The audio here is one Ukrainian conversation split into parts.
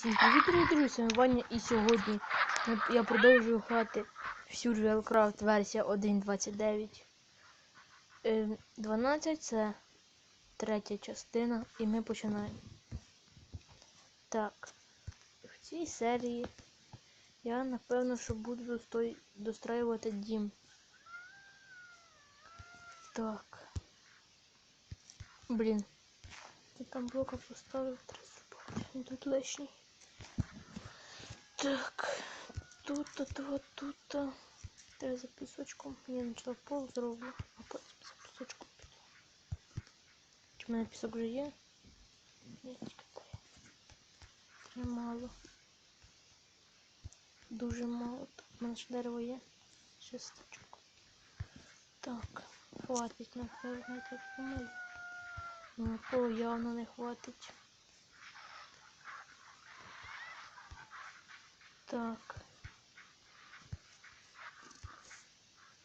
Всім привіт, друзі, з вами Ваня і сьогодні я продовжую грати в Survival Craft версія 1.29. Ем, 12 це третя частина і ми починаємо. Так, в цій серії я напевно що буду достроювати дім. Так. Блін. Я там блока поставив, треба тут лишній. Так. Тут, тут, от тут. Треба за пісочком. Я начала пол зроблю, а потім за пісочком піду. Чи в мене пісок вже є? Ні, тільки три. Три мало. Дуже мало. У мене ще дерево є. Шесточок. Так, хватить, напевно, я так думаю. Ну, полу явно не хватить. Так.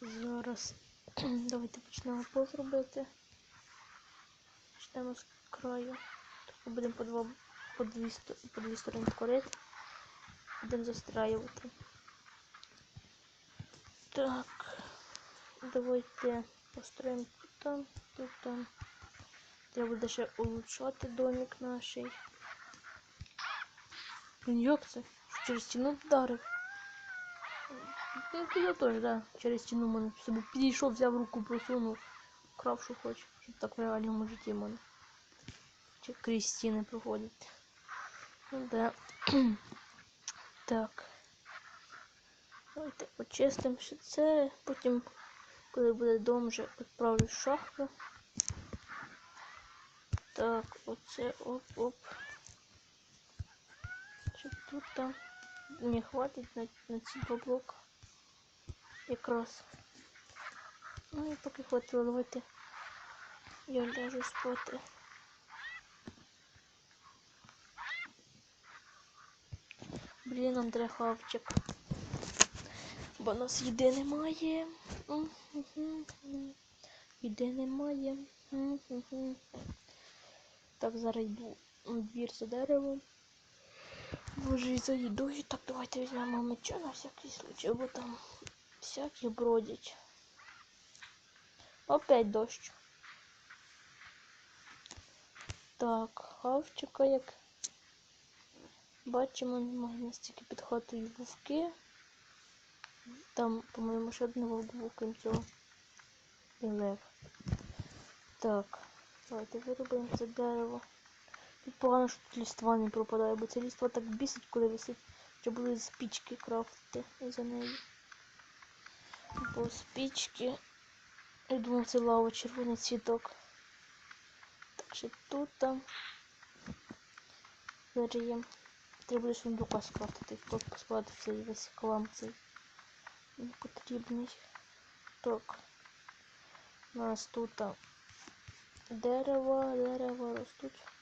Зараз давайте почнемо пол зробити. Почнемо з краю. Тобто будемо по два по дві, по дві сторони корити. Будемо застраювати. Так. Давайте построїмо тут, там, тут, там. Треба буде ще улучшати домик наш. Блін, як це? Що Через стіну вдарив. Ну, туди теж, да. Через стіну мене собі підійшов, взяв руку, просунув. Крав, що хоче. Щоб так в реальному житті мене. Чи крізь стіни проходить. Ну да. так. Давайте почистимо ще це. Потім, коли буде дом, вже відправлю в шахту. Так, оце оп-оп. Чи тут там не хватить на, на ці два блока. Якраз. Ну і поки хватило, давайте я ляжу спати. Блін, нам треба хавчик. Бо нас їди немає. Їди немає. Так, зараз йду двір за деревом. Боже, і за їдою. Так, давайте візьмемо меча на всякий случай, бо там всякі бродять. Опять дощ. Так, хавчика як. Бачимо, немає настільки під хатою вовки. Там, по-моєму, ще один вовк цього. І лев. Так, давайте виробимо це дерево. Тут погано, що тут ліства не пропадає, бо це ліство так бісить, коли висить, що були спічки крафтити за неї. Бо спічки. Я думав, це лава червоний цвіток. Так що тут там. Зараз треба буде сундука скрафтити, тут поскладати цей весь клам цей не потрібний. Так. У нас тут там дерево, дерево ростуть.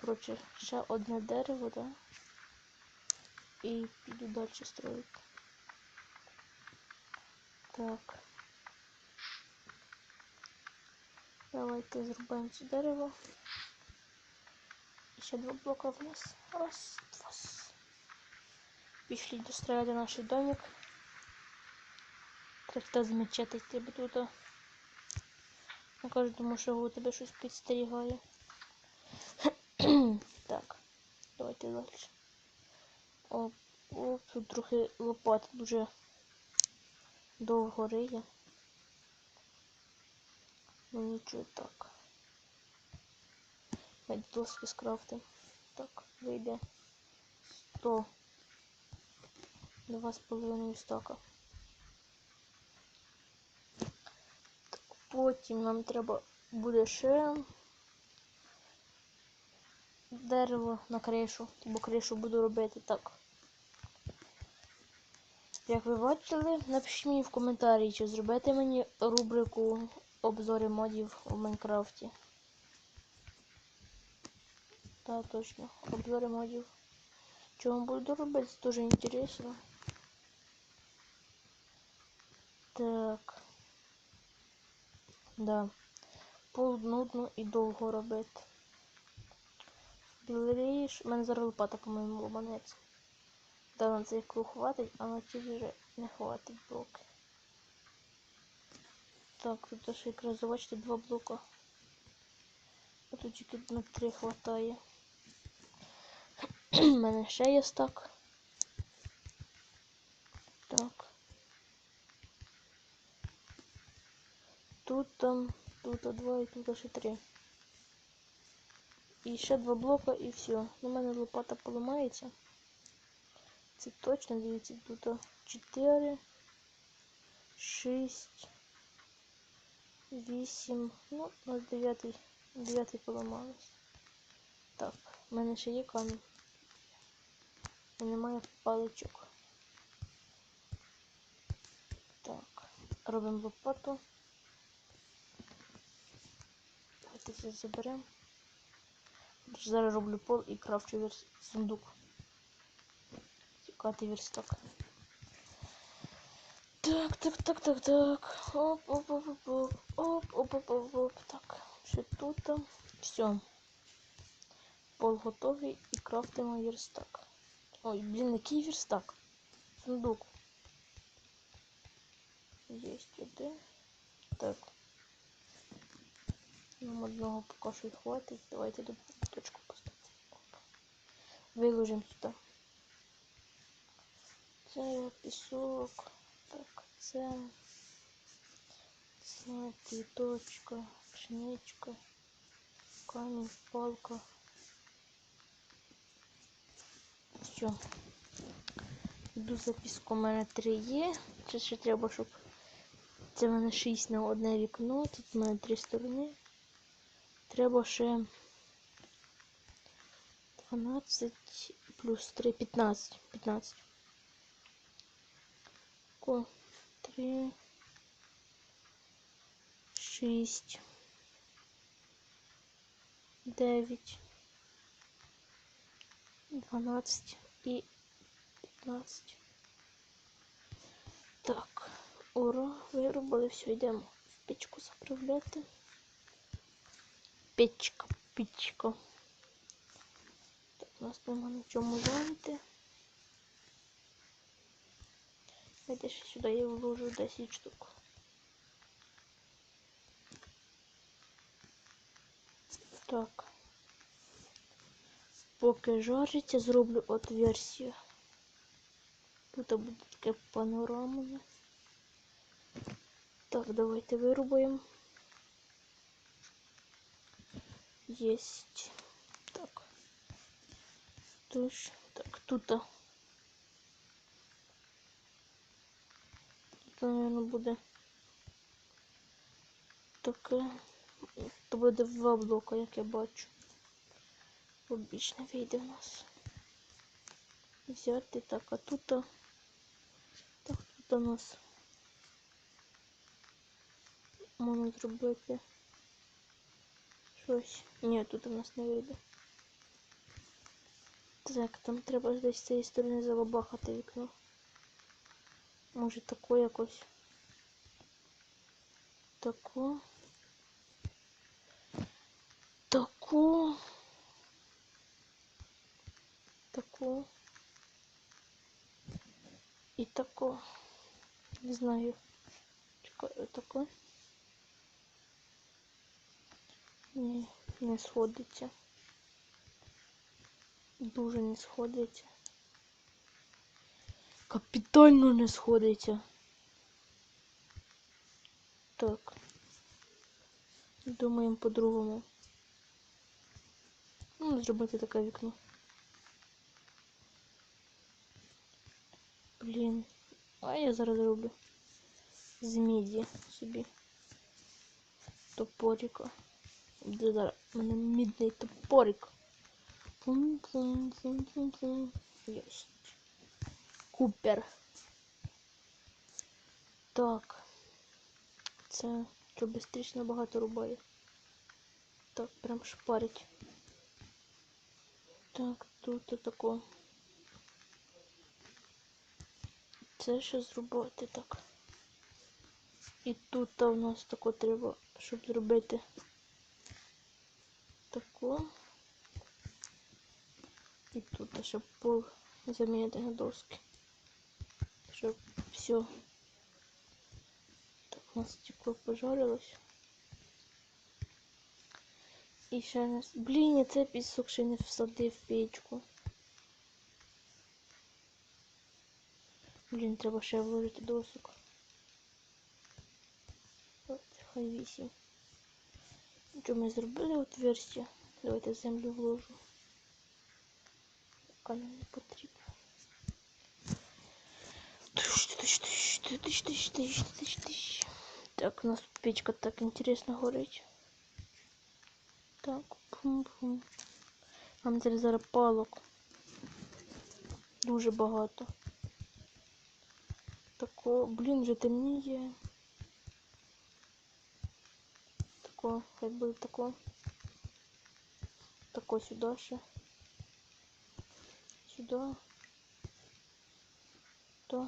Коротше, ще одне дерево, да? І піду далі строїти. Так. Давайте зробимо це дерево. І ще два блока вниз. Раз, два. Пішли достроїти наш домик. Замечати тебе тут. На кожному шагу тебе щось підстерігає. так, давайте далі. О, о, тут трохи лопата дуже довго риє. Ну нічого так. Навіть доски скрафтим. Так, вийде 100. Два з половиною стака. Так, Потім нам треба буде ще дерево на кришу, бо кришу буду робити так. Як ви бачили, напишіть мені в коментарі, чи зробити мені рубрику обзори модів у Майнкрафті. Так, точно, обзори модів. Чому буду робити, це дуже інтересно. Так. Да. Пол нудно і довго робити. Лиш, мене зараз лопата, по-моєму, ломанеться. Да, на цей круг хватить, а на ті вже не хватить блоки. Так, тут ще якраз бачите два блока. А тут тільки на три хватає. У мене ще є стак. Так. Тут там, тут два і тут ще три. І ще два блока і все. У мене лопата поламається. Це точно, дивіться, тут 4, 6, 8, ну, на 9, 9 поламалось. Так, в мене ще є камінь. Немає паличок. Так, робимо лопату. Давайте це заберемо. Зараз пол і крафчу верс... сундук. Цікавий верстак. Так, так, так, так, так. Оп, оп, оп, оп, оп, оп, оп, оп, оп, оп. Так, ще тут. Все. Пол готовий і крафтимо верстак. Ой, блін, який верстак? Сундук. Есть один. Так. Нам одного що хватить. Давайте до точку поставимо. Виложимо сюди. Це пісок. Так, це. Це квіточка, пшеничка, камінь, палка. Все. Йду за піском, у мене три є. Це ще треба, щоб це в мене 6 на одне вікно. Тут в мене три сторони. Треба ще 12 плюс 3, 15. 15. Ко, 3, 6, 9, 12 і 15. Так, ура, виробили, все, йдемо в печку заправляти. Печка, печка. Так, у нас на чому жарити. Давайте ще сюди я вложу 10 штук. Так. Поки жариться, зроблю от версію. Тут буде таке панорамне. Так, давайте вирубаємо. Есть. Так. Тож, так, тут. Тут, наверное, буде таке. То буде два блока, як я бачу. Обічно вийде в нас. Взяти так, а тут. Так, тут у нас можна зробити щось. Ні, тут у нас не вийде. Так, там треба десь з цієї сторони забабахати вікно. Може тако якось. Тако. Тако. Тако. І тако. Не знаю. Чекаю, тако. Ні, не сходиться. Дуже не сходиться. Капітально не сходиться. Так. Думаємо по-другому. Ну, зробити таке вікно. Блін. А я зараз зроблю з міді собі топорика. Де зараз у мене мідний топорик. Єсть. Купер. Так. Це що бистріше набагато рубає. Так, прям шпарить. Так, тут отако. Це ще зробити так. І тут у нас тако треба, щоб зробити тако. І тут ще пол замінити на доски. Щоб все. Так, у нас стекло пожарилось. І ще раз. Блін, я цей пісок ще не всадив в печку. Блін, треба ще вложити досок. От, хай вісім. Що ми зробили отверстя? Давайте землю вложу. Камінь не потрібно. Так, у нас печка так интересно горить. Так, пум-пум. Нам треба зараз палок. Дуже багато. Тако, блін, вже темніє. Хай буде тако. Тако сюди ще. Сюди. Сюди.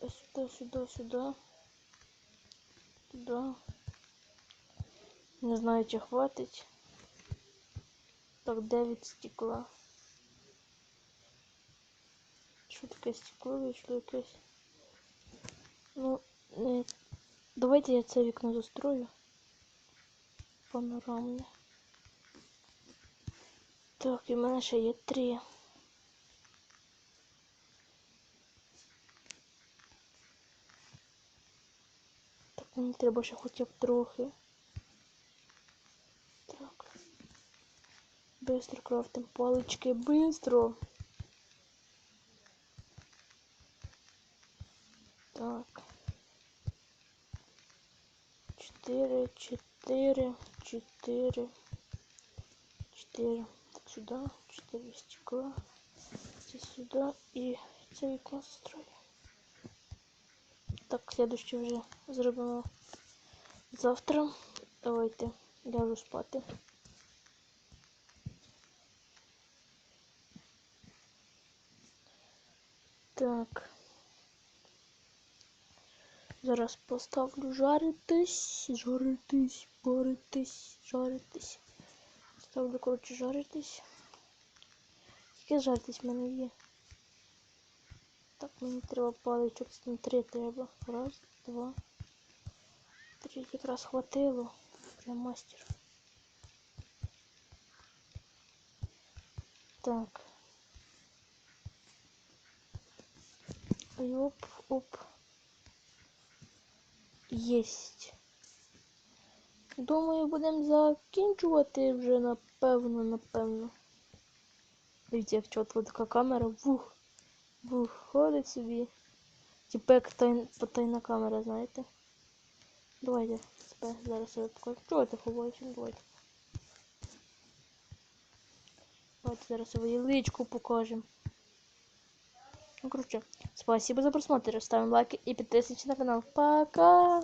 Сюди, сюди, сюди, сюди. Не знаю, чи хватить. Так, 9 стекла. Що таке стекло вийшло якесь? Ну, не... давайте я це вікно застрою. Панорамне. Так, і в мене ще є три. Так, мені треба ще хоча б трохи. Так. Быстро крафтим палички, быстро. Так. Четыре, четыре, четыре, четыре. Сюда, четыре стекла. Сюда і це вікно строю. Так, следующее вже зробимо завтра. Давайте ляжу спати. Так. Зараз поставлю жаритись, жаритись, паритись, жаритись. Ставлю, коротше, жаритись. Тільки жаритись в мене є. Так, мені треба паличок, там три треба. Раз, два, три. Якраз хватило. Прям мастер. Так. І оп, оп. Єсть. Думаю, будемо закінчувати вже напевно, напевно. Дивіться, як чітко така камера. Вух. Вух, ходить собі. Типа як тай... потайна камера, знаєте. Давайте себе зараз я тако. Чого ти ховаєшся? Давайте. Давайте зараз свою личку покажем. Ну, короче, спасибо за просмотр. Ставим лайки и подписываемся на канал. Пока!